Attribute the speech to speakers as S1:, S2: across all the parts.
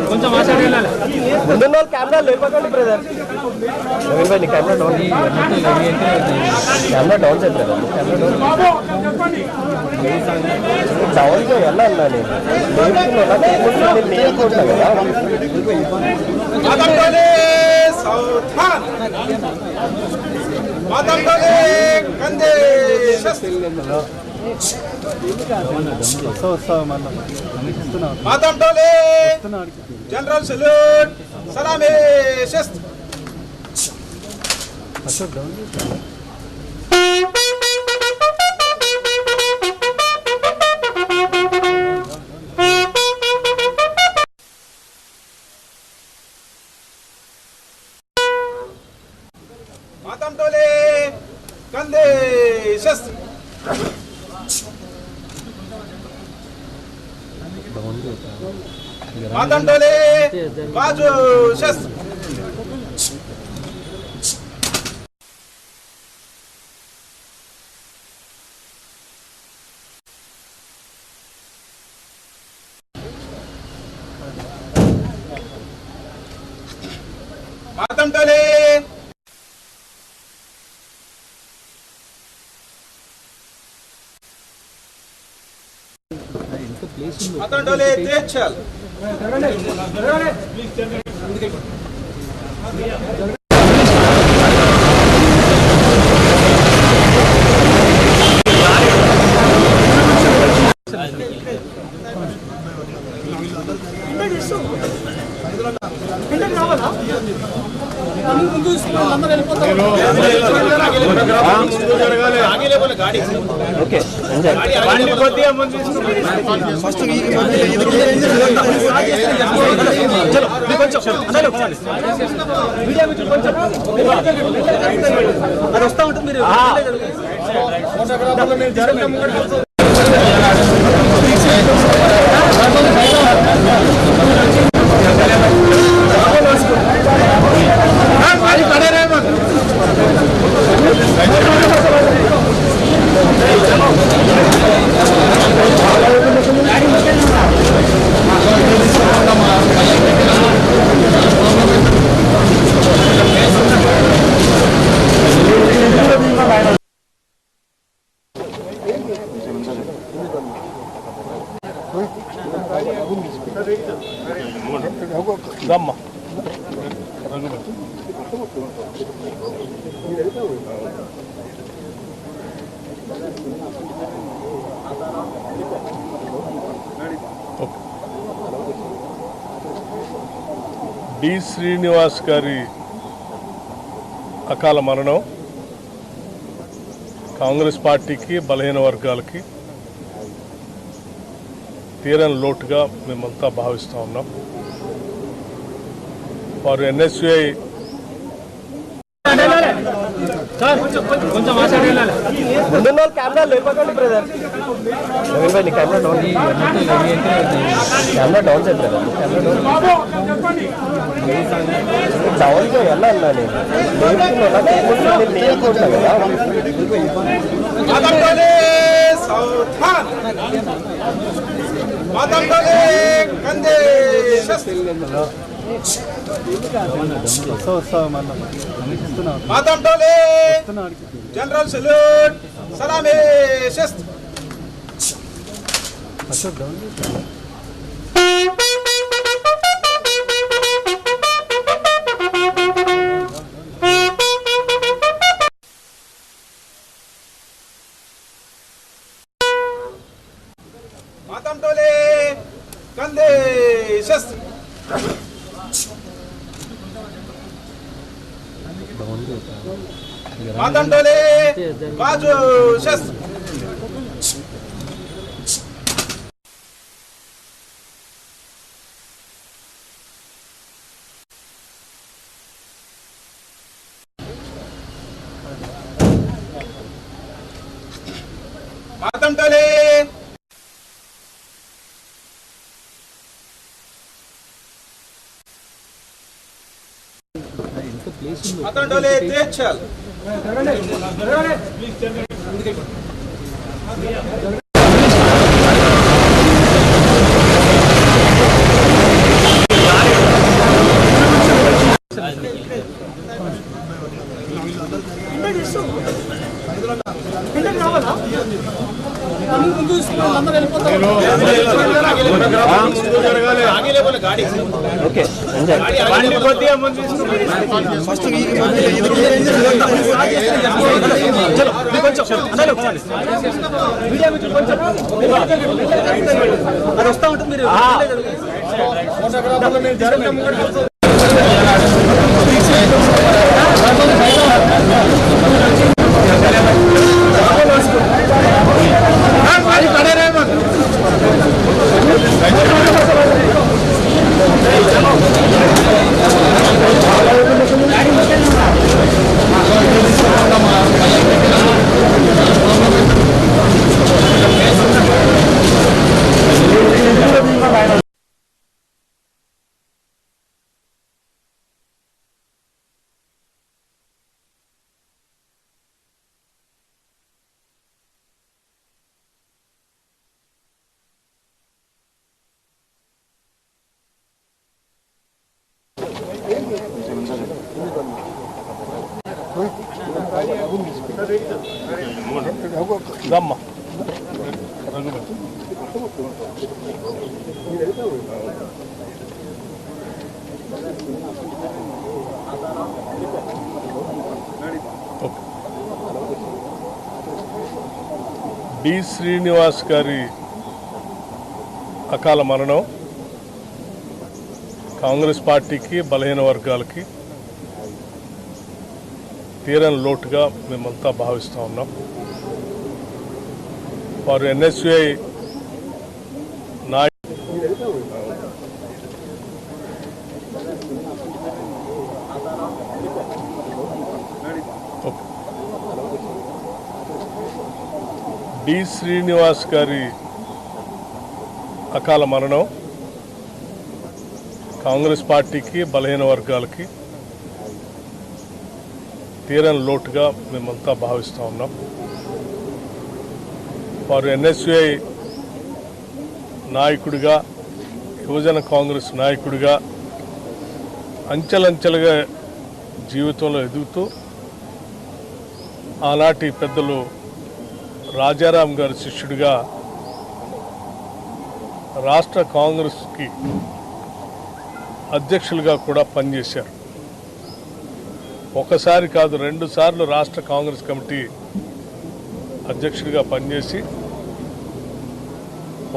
S1: ముందున్న వాళ్ళు కెమెరా లేకపోకండి బ్రదర్ నవీన్ భాయ్ నీ కెమెరా డౌన్ కెమెరా డౌన్ చేయ బ్రదర్ డౌన్ చేయ. ఎలా అన్నా నేను? నేర్చుకున్నా కదా.
S2: సౌథాన్ కందే మాతంటోలే జనరల్ సెల్యూట్. సలామే శస్త్ర మాతంటోలే బాజు మాతంటోలే తేచల్
S1: ఓకే
S3: అది వస్తా ఉంటుంది మీరు
S1: గమ్మ
S4: డి శ్రీనివాస్ గారి అకాల మరణం కాంగ్రెస్ పార్టీకి బలహీన వర్గాలకి తీరని లోటుగా మేమంతా భావిస్తూ ఉన్నాం. వారు ఎన్ఎస్యుఐ
S1: వాళ్ళు కెమెరా లేకపోకండి బ్రదర్ నవీన్ భాయ్ నీ కెమెరా డౌన్ కెమెరా డౌన్ చేయ బ్రదర్ కెమెరా డౌన్ డౌన్ చేయ. ఎలా అన్నా నేను? నేర్చుకున్నా కదా.
S2: మాతంటోలే కందే శస్త్ర మాతంటోలే. General salute సలామే. శస్త్ర మాతంటోలే. కందే. శస్త్ర మాతంటోలే मातंडोले बाजू शस्त्र. మాతంటోలే తేచల్
S1: ఓకే. ఎంజాయ్
S3: అది వస్తా ఉంటుంది మీరు
S4: దమ్మ రఘుపతి ఓకే. డి శ్రీనివాస్ గారి అకాల మరణం కాంగ్రెస్ పార్టీకి బలహీన వర్గాలకి తీరని లోటుగా మేమంతా భావిస్తూ ఉన్నాం వారు ఎన్ఎస్యుఐ నాయ ఓకే. డి శ్రీనివాస్ గారి అకాల మరణం కాంగ్రెస్ పార్టీకి బలహీన వర్గాలకి తీరని లోటుగా మేమంతా భావిస్తూ ఉన్నాం. వారు ఎన్ఎస్యుఐ నాయకుడిగా యువజన కాంగ్రెస్ నాయకుడిగా అంచెలంచెలుగా జీవితంలో ఎదుగుతూ ఆనాటి పెద్దలు రాజారాం గారి శిష్యుడిగా రాష్ట్ర కాంగ్రెస్కి అధ్యక్షులుగా కూడా పనిచేశారు. ఒకసారి కాదు రెండు సార్లు రాష్ట్ర కాంగ్రెస్ కమిటీ అధ్యక్షుడిగా పనిచేసి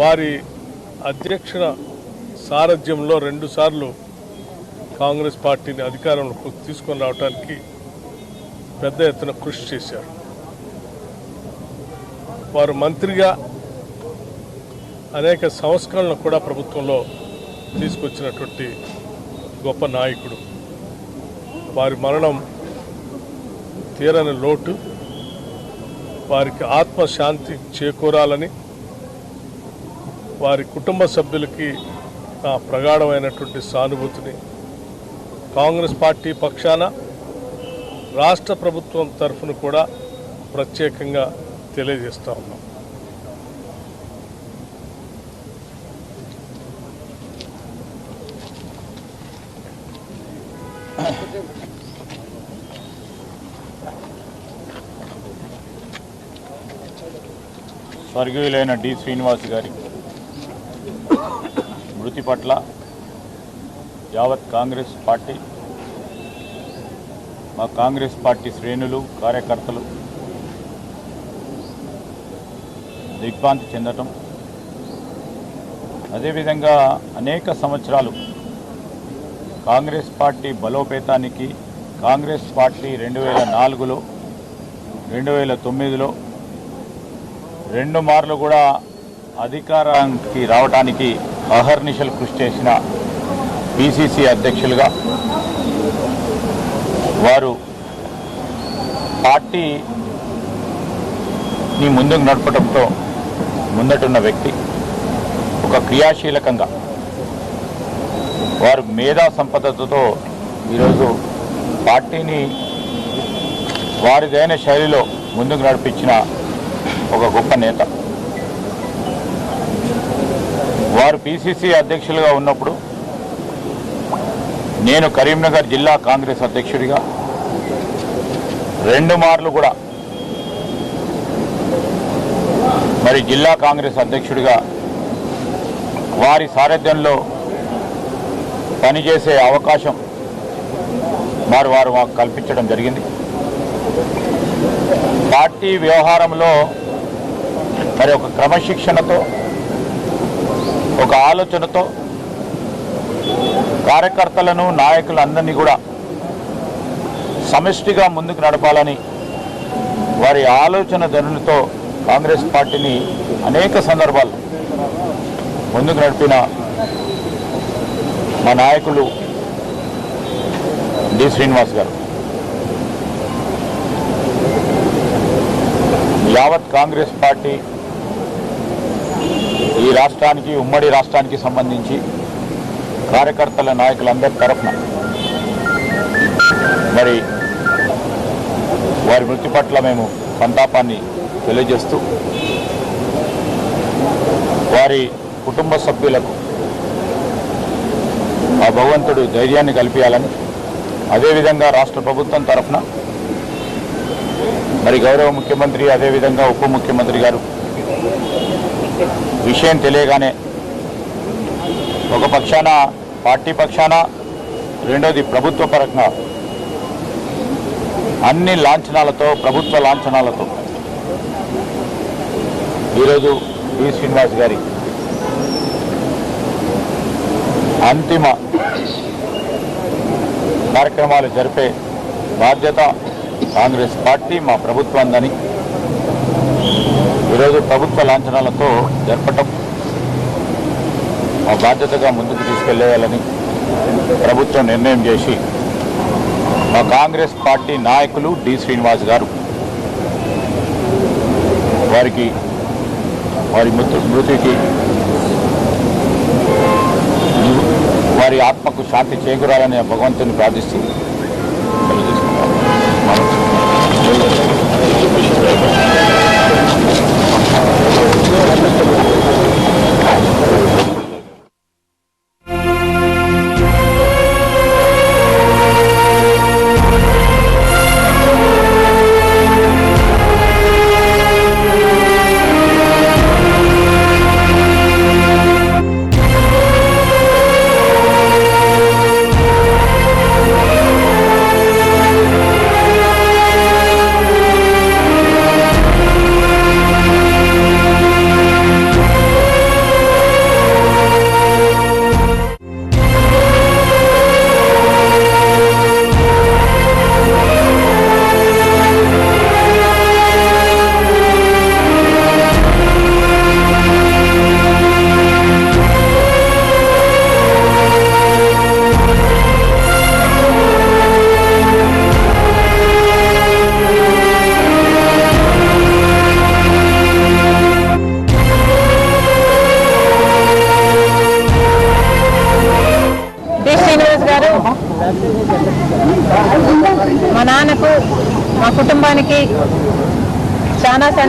S4: వారి అధ్యక్షుల సారథ్యంలో రెండుసార్లు కాంగ్రెస్ పార్టీని అధికారంలోకి తీసుకొని రావడానికి పెద్ద ఎత్తున కృషి చేశారు. వారు మంత్రిగా అనేక సంస్కరణలు కూడా ప్రభుత్వంలో తీసుకొచ్చినటువంటి గొప్ప నాయకుడు. వారి మరణం తీరని లోటు వారికి ఆత్మశాంతి చేకూరాలని వారి కుటుంబ సభ్యులకి నా ప్రగాఢమైనటువంటి సానుభూతిని కాంగ్రెస్ పార్టీ పక్షాన రాష్ట్ర ప్రభుత్వం తరఫున కూడా ప్రత్యేకంగా తెలియజేస్తా ఉన్నాం.
S5: స్వర్గీయులైన డి శ్రీనివాస్ గారి మృతి పట్ల యావత్ కాంగ్రెస్ పార్టీ మా కాంగ్రెస్ పార్టీ శ్రేణులు కార్యకర్తలు దిగ్భ్రాంతి చెందటం. అదేవిధంగా అనేక సంవత్సరాలు కాంగ్రెస్ పార్టీ బలోపేతానికి కాంగ్రెస్ పార్టీ రెండు వేల నాలుగులో రెండు వేల తొమ్మిదిలో రెండు మార్లు కూడా అధికారానికి రావడానికి అహర్నిశలు కృషి చేసిన పిసిసి అధ్యక్షులుగా వారు పార్టీని ముందుకు నడపడంతో ముందటున్న వ్యక్తి ఒక క్రియాశీలకంగా వారు మేధా సంపదతో ఈరోజు పార్టీని వారిదైన శైలిలో ముందుకు నడిపించిన ఒక గొప్ప నేత. వారు పిసిసి అధ్యక్షులుగా ఉన్నప్పుడు నేను కరీంనగర్ జిల్లా కాంగ్రెస్ అధ్యక్షుడిగా రెండు మార్లు కూడా మరి జిల్లా కాంగ్రెస్ అధ్యక్షుడిగా వారి సారథ్యంలో పనిచేసే అవకాశం వారు వారు మాకు కల్పించడం జరిగింది. పార్టీ వ్యవహారంలో మరి ఒక క్రమశిక్షణతో ఒక ఆలోచనతో కార్యకర్తలను నాయకులందరినీ కూడా సమిష్టిగా ముందుకు నడపాలని వారి ఆలోచన ధనులతో కాంగ్రెస్ పార్టీని అనేక సందర్భాలు ముందుకు నడిపిన మా నాయకులు డి. శ్రీనివాస్ గారు. యావత్ కాంగ్రెస్ పార్టీ ఈ రాష్ట్రానికి ఉమ్మడి రాష్ట్రానికి సంబంధించి కార్యకర్తల నాయకులందరి తరఫున మరి వారి మృతి పట్ల మేము సంతాపాన్ని తెలియజేస్తూ వారి కుటుంబ సభ్యులకు ఆ భగవంతుడు ధైర్యాన్ని కల్పించాలని అదేవిధంగా రాష్ట్ర ప్రభుత్వం తరఫున మరి గౌరవ ముఖ్యమంత్రి అదేవిధంగా ఉప ముఖ్యమంత్రి గారు విషయం తెలియగానే ఒక పక్షాన పార్టీ పక్షాన రెండోది ప్రభుత్వ పరంగా అన్ని లాంఛనాలతో ప్రభుత్వ లాంఛనాలతో. ఈరోజు వి శ్రీనివాస్ గారి అంతిమ కార్యక్రమాలు జరిపే బాధ్యత కాంగ్రెస్ పార్టీ మా ప్రభుత్వందని ఈరోజు ప్రభుత్వ లాంఛనాలతో జరపటం మా బాధ్యతగా ముందుకు తీసుకెళ్ళేయాలని ప్రభుత్వం నిర్ణయం చేసి మా కాంగ్రెస్ పార్టీ నాయకులు డి శ్రీనివాస్ గారు వారికి వారి మృతికి వారి ఆత్మకు శాంతి చేకూరాలని భగవంతుని ప్రార్థిస్తూ సెలవు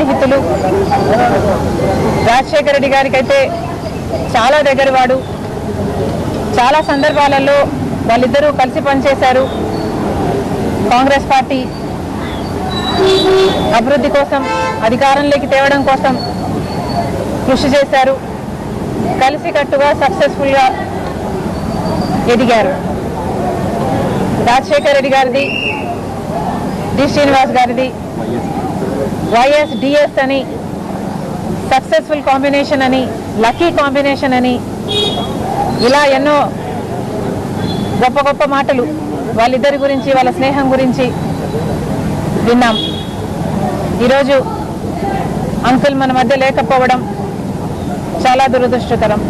S6: సన్నిహితులు రాజశేఖర రెడ్డి గారికైతే చాలా దగ్గరవాడు. చాలా సందర్భాలలో వాళ్ళిద్దరూ కలిసి పనిచేశారు. కాంగ్రెస్ పార్టీ అభివృద్ధి కోసం అధికారంలోకి తేవడం కోసం కృషి చేశారు. కలిసికట్టుగా సక్సెస్ఫుల్గా ఎదిగారు. రాజశేఖర రెడ్డి గారిది డి. శ్రీనివాస్ గారిది వైఎస్ డిఎస్ అని సక్సెస్ఫుల్ కాంబినేషన్ అని లక్కీ కాంబినేషన్ అని ఇలా ఎన్నో గొప్ప గొప్ప మాటలు వాళ్ళిద్దరి గురించి వాళ్ళ స్నేహం గురించి విన్నాం. ఈరోజు అంకుల్ మన మధ్య లేకపోవడం చాలా దురదృష్టకరం.